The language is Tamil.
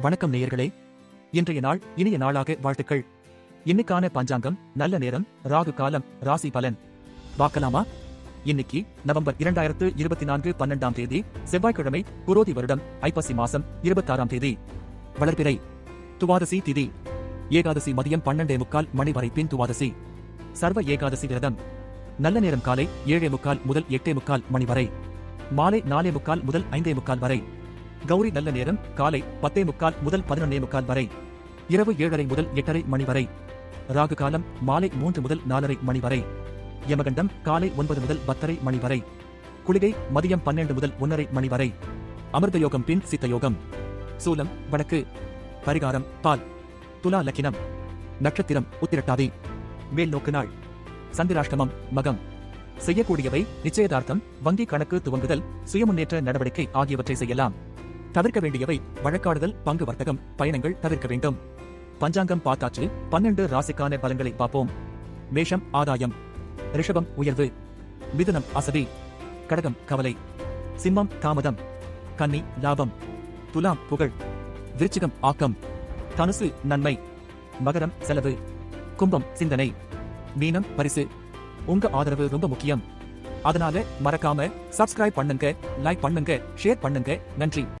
வணக்கம் நேயர்களே. இன்றைய நாள் இனிய நாளாக வாழ்த்துக்கள். இன்னைக்கான பஞ்சாங்கம் நல்ல நேரம் ராகு காலம் ராசி பலன். பார்க்கலாமா? இன்னைக்கு நவம்பர் இரண்டாயிரத்து இருபத்தி நான்கு பன்னெண்டாம் தேதி செவ்வாய்க்கிழமை குரோதி வருடம் ஐப்பசி மாசம் இருபத்தாறாம் தேதி. வளர்பிறை துவாதசி திதி. ஏகாதசி மதியம் பன்னெண்டே முக்கால் மணி வரை பின் துவாதசி. சர்வ ஏகாதசி விரதம். நல்ல நேரம் காலை ஏழே முக்கால் முதல் எட்டே முக்கால் மணி வரை. மாலை நாலே முக்கால் முதல் ஐந்தே முக்கால் வரை. கௌரி நல்ல நேரம் காலை பத்தே முக்கால் முதல் பதினொன்னே முக்கால் வரை. இரவு ஏழரை முதல் எட்டரை மணி வரை. ராகு காலம் மாலை மூன்று முதல் நாலரை மணி வரை. யமகண்டம் காலை ஒன்பது முதல் பத்தரை மணி வரை. குளிகை மதியம் பன்னெண்டு முதல் ஒன்னரை மணி வரை. அமிர்த யோகம் பின் சித்த யோகம். சூலம் வடக்கு. பரிகாரம் பால். துலா லக்கினம். நட்சத்திரம் உத்திரட்டாதி. மேல் நோக்கு நாள். சந்திராஷ்டமம் மகம். செய்யக்கூடியவை நிச்சயதார்த்தம் வங்கி கணக்கு துவங்குதல் சுயமுன்னேற்ற நடவடிக்கை ஆகியவற்றை செய்யலாம். தவிர்க்க வேண்டியவை வழக்காடுதல் பங்கு வர்த்தகம் பயணங்கள் தவிர்க்க வேண்டும். பஞ்சாங்கம் பார்த்தாச்சு பன்னெண்டு ராசிக்கான பலன்களை பார்ப்போம். மேஷம் ஆதாயம். ரிஷபம் உயர்வு. மிதுனம் அசதி. கடகம் கவலை. சிம்மம் தாமதம். கன்னி லாபம். துலாம் புகழ். விருச்சிகம் ஆக்கம். தனுசு நன்மை. மகரம் செலவு. கும்பம் சிந்தனை. மீனம் பரிசு. உங்க ஆதரவு ரொம்ப முக்கியம். அதனால மறக்காம சப்ஸ்கிரைப் பண்ணுங்க லைக் பண்ணுங்க ஷேர் பண்ணுங்க. நன்றி.